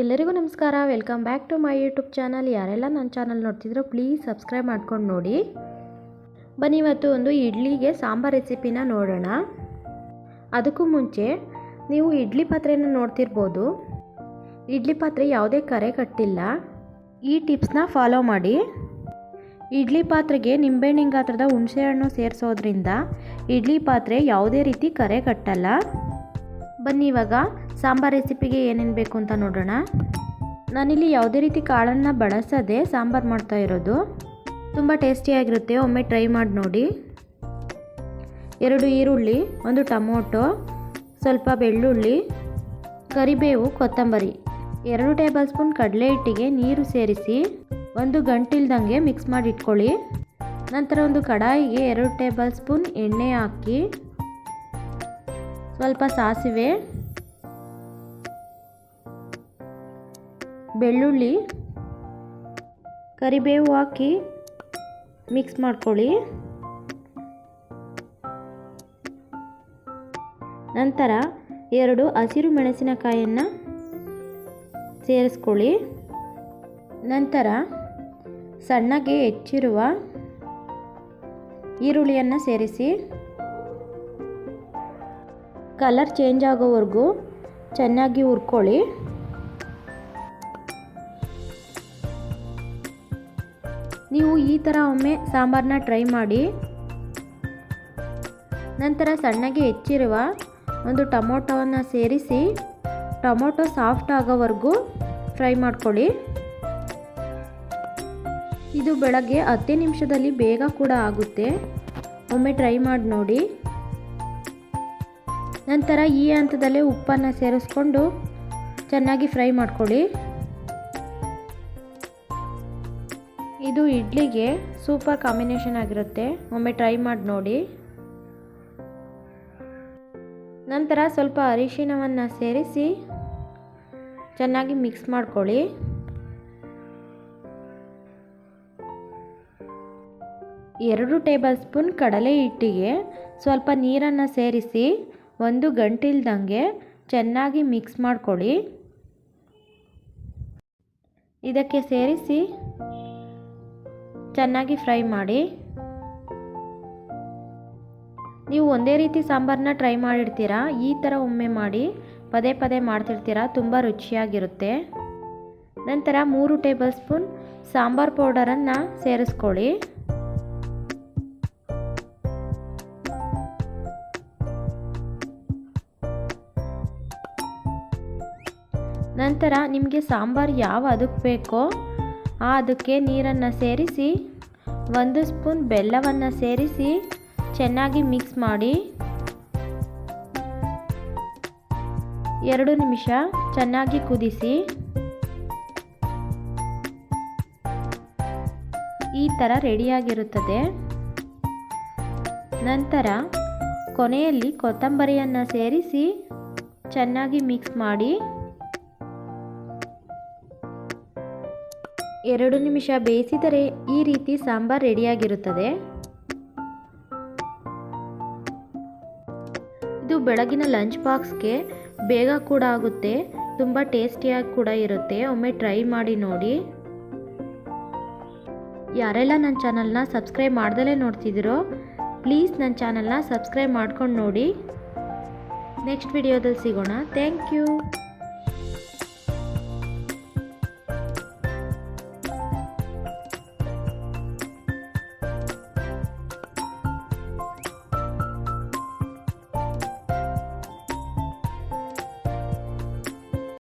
ಎಲ್ಲರಿಗೂ ನಮಸ್ಕಾರ. Welcome back to my YouTube channel ಯಾರೆಲ್ಲ ನನ್ನ ಚಾನಲ್ ನೋಡ್ತಿದ್ರು ಪ್ಲೀಸ್ ಸಬ್ಸ್ಕ್ರೈಬ್ ಮಾಡ್ಕೊಂಡು ನೋಡಿ. ಬನ್ನಿ ಇವತ್ತು ಒಂದು ಇಡ್ಲಿಗೆ ಸಾಂಬಾರ್ ರೆಸಿಪಿನ ನೋಡೋಣ. ಅದಕ್ಕೂ ಮುಂಚೆ ನೀವು ಇಡ್ಲಿ ಪಾತ್ರೆಯನ್ನು ನೋಡ್ತಿರ್ಬೋದು. ಇಡ್ಲಿ ಪಾತ್ರೆ ಯಾವುದೇ ಕರೆ ಕಟ್ಟಿಲ್ಲ. ಈ ಟಿಪ್ಸ್ನ ಫಾಲೋ ಮಾಡಿ. ಇಡ್ಲಿ ಪಾತ್ರೆಗೆ ನಿಂಬೆಹಣ್ಣಿನ ಗಾತ್ರದ ಹುಣಸೆಹಣ್ಣು ಸೇರಿಸೋದ್ರಿಂದ ಇಡ್ಲಿ ಪಾತ್ರೆ ಯಾವುದೇ ರೀತಿ ಕರೆ ಕಟ್ಟಲ್ಲ. ಬನ್ನಿ ಇವಾಗ ಸಾಂಬಾರ್ ರೆಸಿಪಿಗೆ ಏನೇನು ಬೇಕು ಅಂತ ನೋಡೋಣ. ನಾನಿಲ್ಲಿ ಯಾವುದೇ ರೀತಿ ಕಾಳನ್ನು ಬಳಸದೆ ಸಾಂಬಾರು ಮಾಡ್ತಾ ಇರೋದು. ತುಂಬ ಟೇಸ್ಟಿಯಾಗಿರುತ್ತೆ ಒಮ್ಮೆ ಟ್ರೈ ಮಾಡಿ ನೋಡಿ. ಎರಡು ಈರುಳ್ಳಿ, ಒಂದು ಟೊಮೊಟೊ, ಸ್ವಲ್ಪ ಬೆಳ್ಳುಳ್ಳಿ, ಕರಿಬೇವು, ಕೊತ್ತಂಬರಿ. ಎರಡು ಟೇಬಲ್ ಸ್ಪೂನ್ ಕಡಲೆ ಹಿಟ್ಟಿಗೆ ನೀರು ಸೇರಿಸಿ ಒಂದು ಗಂಟಿಲ್ದಂಗೆ ಮಿಕ್ಸ್ ಮಾಡಿ ಇಟ್ಕೊಳ್ಳಿ. ನಂತರ ಒಂದು ಕಡಾಯಿಗೆ ಎರಡು ಟೇಬಲ್ ಸ್ಪೂನ್ ಎಣ್ಣೆ ಹಾಕಿ ಸ್ವಲ್ಪ ಸಾಸಿವೆ ಬೆಳ್ಳುಳ್ಳಿ ಕರಿಬೇವು ಹಾಕಿ ಮಿಕ್ಸ್ ಮಾಡ್ಕೊಳ್ಳಿ. ನಂತರ ಎರಡು ಹಸಿರು ಮೆಣಸಿನಕಾಯಿಯನ್ನು ಸೇರಿಸ್ಕೊಳ್ಳಿ. ನಂತರ ಸಣ್ಣಗೆ ಹೆಚ್ಚಿರುವ ಈರುಳ್ಳಿಯನ್ನು ಸೇರಿಸಿ. ಕಲರ್ ಚೇಂಜ್ ಆಗೋವರೆಗೂ ಚೆನ್ನಾಗಿ ಹುರ್ಕೊಳ್ಳಿ. ನೀವು ಈ ಥರ ಒಮ್ಮೆ ಸಾಂಬಾರನ್ನ ಟ್ರೈ ಮಾಡಿ. ನಂತರ ಸಣ್ಣಗೆ ಹೆಚ್ಚಿರುವ ಒಂದು ಟೊಮೊಟೊವನ್ನು ಸೇರಿಸಿ, ಟೊಮೊಟೊ ಸಾಫ್ಟ್ ಆಗೋವರೆಗೂ ಫ್ರೈ ಮಾಡ್ಕೊಳ್ಳಿ. ಇದು ಬೆಳಗ್ಗೆ ಹತ್ತೇ ನಿಮಿಷದಲ್ಲಿ ಬೇಗ ಕೂಡ ಆಗುತ್ತೆ. ಒಮ್ಮೆ ಟ್ರೈ ಮಾಡಿ ನೋಡಿ. ನಂತರ ಈ ಹಂತದಲ್ಲೇ ಉಪ್ಪನ್ನು ಸೇರಿಸ್ಕೊಂಡು ಚೆನ್ನಾಗಿ ಫ್ರೈ ಮಾಡ್ಕೊಳ್ಳಿ. ಇದು ಇಡ್ಲಿಗೆ ಸೂಪರ್ ಕಾಂಬಿನೇಷನ್ ಆಗಿರುತ್ತೆ. ಒಮ್ಮೆ ಟ್ರೈ ಮಾಡಿ ನೋಡಿ. ನಂತರ ಸ್ವಲ್ಪ ಅರಿಶಿನವನ್ನು ಸೇರಿಸಿ ಚೆನ್ನಾಗಿ ಮಿಕ್ಸ್ ಮಾಡ್ಕೊಳ್ಳಿ. ಎರಡು ಟೇಬಲ್ ಸ್ಪೂನ್ ಕಡಲೆ ಹಿಟ್ಟಿಗೆ ಸ್ವಲ್ಪ ನೀರನ್ನು ಸೇರಿಸಿ ಒಂದು ಗಂಟಿಲ್ದಂಗೆ ಚೆನ್ನಾಗಿ ಮಿಕ್ಸ್ ಮಾಡ್ಕೊಳ್ಳಿ. ಇದಕ್ಕೆ ಸೇರಿಸಿ ಚೆನ್ನಾಗಿ ಫ್ರೈ ಮಾಡಿ, ನೀವು ಒಂದೇ ರೀತಿ ಸಾಂಬಾರನ್ನ ಟ್ರೈ ಮಾಡಿರ್ತೀರಾ? ಈ ಥರ ಒಮ್ಮೆ ಮಾಡಿ ಪದೇ ಪದೇ ಮಾಡ್ತಿರ್ತೀರಾ? ತುಂಬ ರುಚಿಯಾಗಿರುತ್ತೆ. ನಂತರ ಮೂರು ಟೇಬಲ್ ಸ್ಪೂನ್ ಸಾಂಬಾರ್ ಪೌಡರನ್ನು ಸೇರಿಸ್ಕೊಳ್ಳಿ. ನಂತರ ನಿಮಗೆ ಸಾಂಬಾರು ಯಾವ ಅದಕ್ಕೆ ಬೇಕೋ ಅದಕ್ಕೆ ನೀರನ್ನು ಸೇರಿಸಿ ಒಂದು ಸ್ಪೂನ್ ಬೆಲ್ಲವನ್ನು ಸೇರಿಸಿ ಚೆನ್ನಾಗಿ ಮಿಕ್ಸ್ ಮಾಡಿ ಎರಡು ನಿಮಿಷ ಚೆನ್ನಾಗಿ ಕುದಿಸಿ ಈ ಥರ ರೆಡಿಯಾಗಿರುತ್ತದೆ. ನಂತರ ಕೊನೆಯಲ್ಲಿ ಕೊತ್ತಂಬರಿಯನ್ನು ಸೇರಿಸಿ ಚೆನ್ನಾಗಿ ಮಿಕ್ಸ್ ಮಾಡಿ ಎರಡು ನಿಮಿಷ ಬೇಯಿಸಿದರೆ ಈ ರೀತಿ ಸಾಂಬಾರ್ ರೆಡಿಯಾಗಿರುತ್ತದೆ. ಇದು ಬೆಳಗಿನ ಲಂಚ್ ಬಾಕ್ಸ್ಗೆ ಬೇಗ ಕೂಡ ಆಗುತ್ತೆ. ತುಂಬ ಟೇಸ್ಟಿಯಾಗಿ ಕೂಡ ಇರುತ್ತೆ. ಒಮ್ಮೆ ಟ್ರೈ ಮಾಡಿ ನೋಡಿ. ಯಾರೆಲ್ಲ ನನ್ನ ಚಾನಲ್ನ ಸಬ್ಸ್ಕ್ರೈಬ್ ಮಾಡ್ದಲೇ ನೋಡ್ತಿದ್ದೀರೋ, ಪ್ಲೀಸ್ ನನ್ನ ಚಾನಲ್ನ ಸಬ್ಸ್ಕ್ರೈಬ್ ಮಾಡ್ಕೊಂಡು ನೋಡಿ. ನೆಕ್ಸ್ಟ್ ವಿಡಿಯೋದಲ್ಲಿ ಸಿಗೋಣ. Thank you.